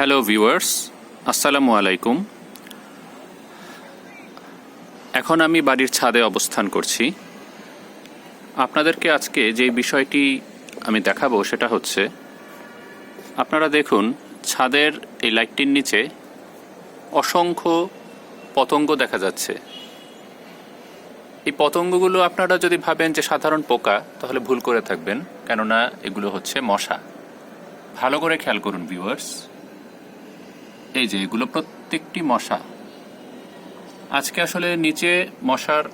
Hello viewers আসসালামু আলাইকুম এখন আমি বাড়ির ছাদে অবস্থান করছি। আপনাদেরকে আজকে যে বিষয়টি আমি দেখাবো সেটা হচ্ছে, আপনারা দেখুন, ছাদের এই লাইটটির নিচে অসংখ্য পতঙ্গ দেখা যাচ্ছে। এই পতঙ্গগুলো আপনারা যদি ভাবেন যে সাধারণ পোকা, তাহলে ভুল করে থাকবেন, কেননা এগুলো হচ্ছে মশা। ভালো করে খেয়াল করুন ভিউয়ার্স এই যে, এগুলো প্রত্যেকটি মশা। আজকে আসলে নিচে মশার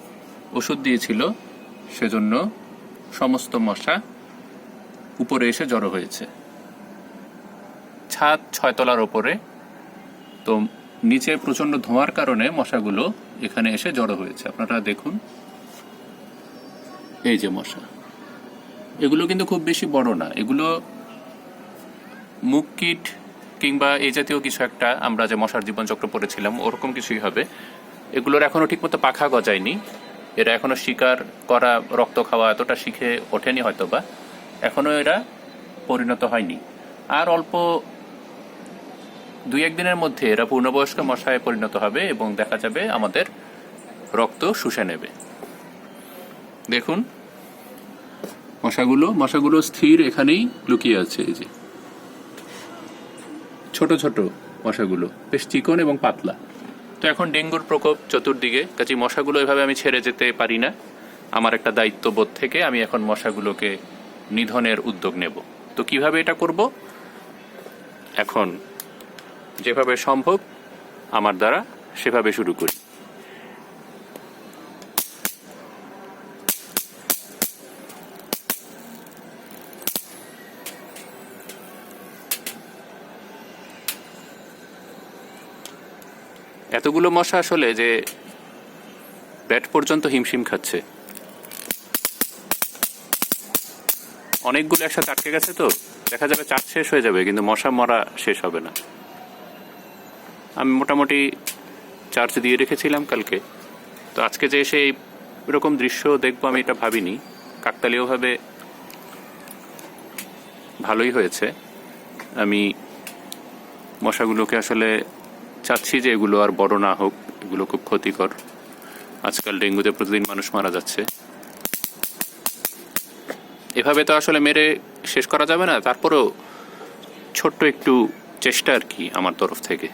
ওষুধ দিয়েছিল, সেজন্য সমস্ত মশা উপরে এসে জড়ো হয়েছে। ছাদ ছয়তলার ওপরে। তো নিচে প্রচণ্ড ধোঁয়ার কারণে মশাগুলো এখানে এসে জড়ো হয়েছে। আপনারা দেখুন। এই যে মশা। এগুলো কিন্তু খুব বেশি বড় না। এগুলো মুখ কীট কিংবা এই জাতীয় কিছু একটা আমরা যে মশার জীবনচক্র পড়েছিলাম, ওরকম কিছুই হবে। এগুলোর এখনও ঠিকমতো পাখা গজায়নি। এরা এখনও শিকার করা, রক্ত খাওয়া এতটা শিখে ওঠেনি হয়তো বা এখনও এরা পরিণত হয়নি। আর অল্প দুই একদিনের মধ্যে এরা পূর্ণবয়স্ক মশায় পরিণত হবে এবং দেখা যাবে আমাদের রক্ত শুষে নেবে। দেখুন, মশাগুলো মশাগুলো স্থির এখানেই লুকিয়ে আছে, এই যে। ছোট ছোট মশাগুলো। বেশ চিকন এবং পাতলা। তো এখন ডেঙ্গুর প্রকোপ চতুর্দিকে। কাজে মশাগুলো এভাবে আমি ছেড়ে যেতে পারি না। আমার একটা দায়িত্ববোধ থেকে আমি এখন মশাগুলোকে নিধনের উদ্যোগ নেব। তো কীভাবে এটা করব? এখন যেভাবে সম্ভব, আমার দ্বারা সেভাবে শুরু করি। এতগুলো মশা আসলে যে ব্যাট পর্যন্ত হিমশিম খাচ্ছে। অনেকগুলো একসাথে আটকে গেছে তো, দেখা যাবে চাপ শেষ হয়ে যাবে, কিন্তু মশা মরা শেষ হবে না। আমি মোটামুটি চার্জ দিয়ে রেখেছিলাম কালকে। তো আজকে যে এসে এরকম দৃশ্য দেখব আমি এটা ভাবিনি। কাকতালীয়ভাবে ভালোই হয়েছে। আমি মশাগুলোকে আসলে চাচ্ছি যে এগুলো আর বড় না হোক, এগুলো খুব ক্ষতিকর। আজকাল ডেঙ্গুতে প্রতিদিন মানুষ মারা যাচ্ছে। এভাবে তো আসলে মেরে শেষ করা যাবে না, তারপরেও ছোট্ট একটু চেষ্টা আর কি আমার তরফ থেকে।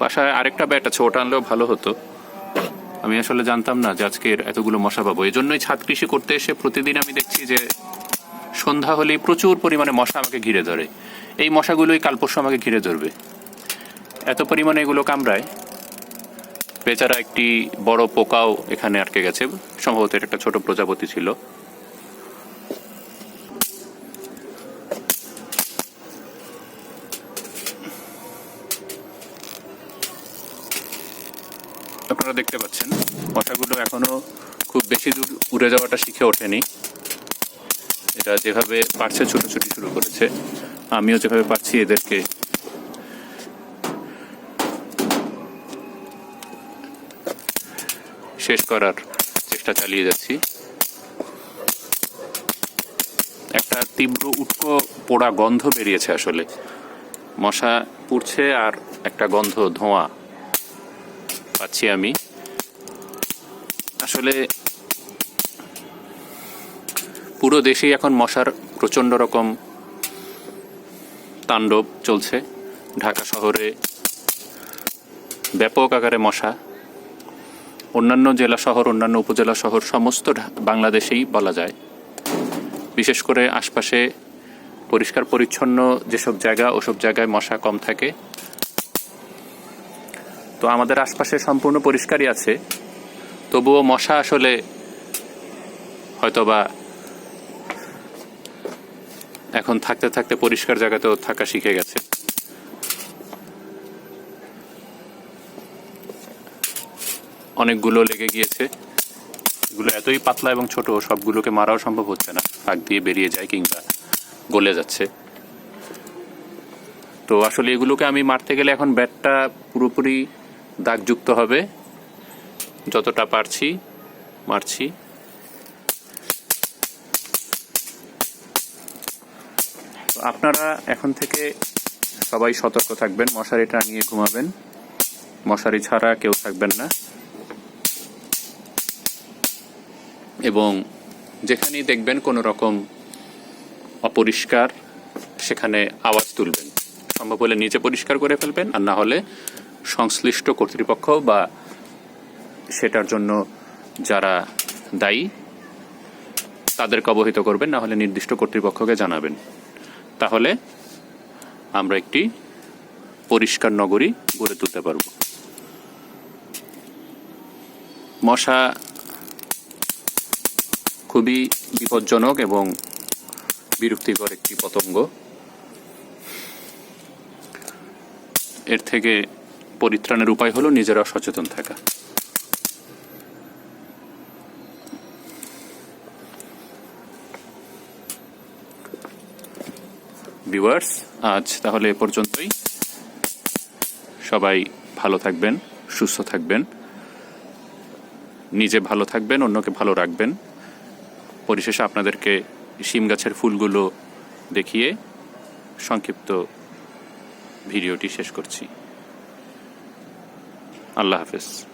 বাসায় আরেকটা ব্যাট আছে, ওটা আনলেও ভালো হতো। আমি আসলে জানতাম না যে আজকের এতগুলো মশা পাবো। এই জন্যই ছাদ কৃষি করতে এসে প্রতিদিন আমি দেখছি যে সন্ধ্যা হলেই প্রচুর পরিমাণে মশা আমাকে ঘিরে ধরে। এই মশাগুলোই কাল পরশু আমাকে ঘিরে ধরবে। এত পরিমাণে এগুলো কামড়ায়, বেচারা একটি বড় পোকাও এখানে আটকে গেছে। সম্ভবত এটা একটা ছোট প্রজাপতি ছিল। আপনারা দেখতে পাচ্ছেন মশাগুলো এখনও খুব বেশি দূর উড়ে যাওয়াটা শিখে ওঠেনি। এটা যেভাবে পারছে ছুটোছুটি শুরু করেছে, আমিও যেভাবে পারছি এদেরকে শেষ করার চেষ্টা চালিয়ে যাচ্ছি। একটা তীব্র উটকো পোড়া গন্ধ বেরিয়েছে আসলে। মশা পুড়ছে আর একটা গন্ধ ধোঁয়া পাচ্ছি আমি। আসলে পুরো দেশেই এখন মশার প্রচণ্ড রকম তাণ্ডব চলছে। ঢাকা শহরে ব্যাপক আকারে মশা। অন্যান্য জেলা শহর, অন্যান্য উপজেলা শহর, সমস্ত বাংলাদেশেই বলা যায়। বিশেষ করে আশপাশে পরিষ্কার পরিচ্ছন্ন যেসব জায়গা, ওসব জায়গায় মশা কম থাকে। তো আমাদের আশপাশে সম্পূর্ণ পরিষ্কারই আছে। তবুও মশা আসলে হয়তোবা এখন থাকতে থাকতে পরিষ্কার জায়গাতেও থাকা শিখে গেছে। অনেকগুলো লেগে গিয়েছে। এগুলো এতই পাতলা এবং ছোট, সবগুলোকে মারাও সম্ভব হচ্ছে না। ফাঁক দিয়ে বেরিয়ে যায় কিংবা গলে যাচ্ছে। তো আসলে এগুলোকে আমি মারতে গেলে এখন ব্যাটটা পুরোপুরি দাগযুক্ত হবে। যতটা পারছি, মারছি। আপনারা এখন থেকে সবাই সতর্ক থাকবেন মশারি টাঙিয়ে ঘুমাবেন। মশারি ছাড়া কেউ থাকবেন না। এবং যেখানেই দেখবেন কোনো রকম অপরিষ্কার, সেখানে আওয়াজ তুলবেন। সম্ভব হলে নিচে পরিষ্কার করে ফেলবেন, আর না হলে সংশ্লিষ্ট কর্তৃপক্ষ বা সেটার জন্য যারা দায়ী, তাদেরকে অবহিত করবেন, না হলে নির্দিষ্ট কর্তৃপক্ষকে জানাবেন। তাহলে আমরা একটি পরিষ্কার নগরী গড়ে তুলতে পারব। মশা খুবই বিপজ্জনক এবং বিরক্তিকর একটি পতঙ্গ। এর থেকে পরিত্রাণের উপায় হলো নিজেরা সচেতন থাকা। ভিউয়ার্স আজ তাহলে এ পর্যন্তই। সবাই ভালো থাকবেন, সুস্থ থাকবেন। নিজে ভালো থাকবেন, অন্যকে ভালো রাখবেন। পরিশেষে আপনাদেরকে শিম গাছের ফুলগুলো দেখিয়ে সংক্ষিপ্ত ভিডিওটি শেষ করছি। আল্লাহ হাফেজ।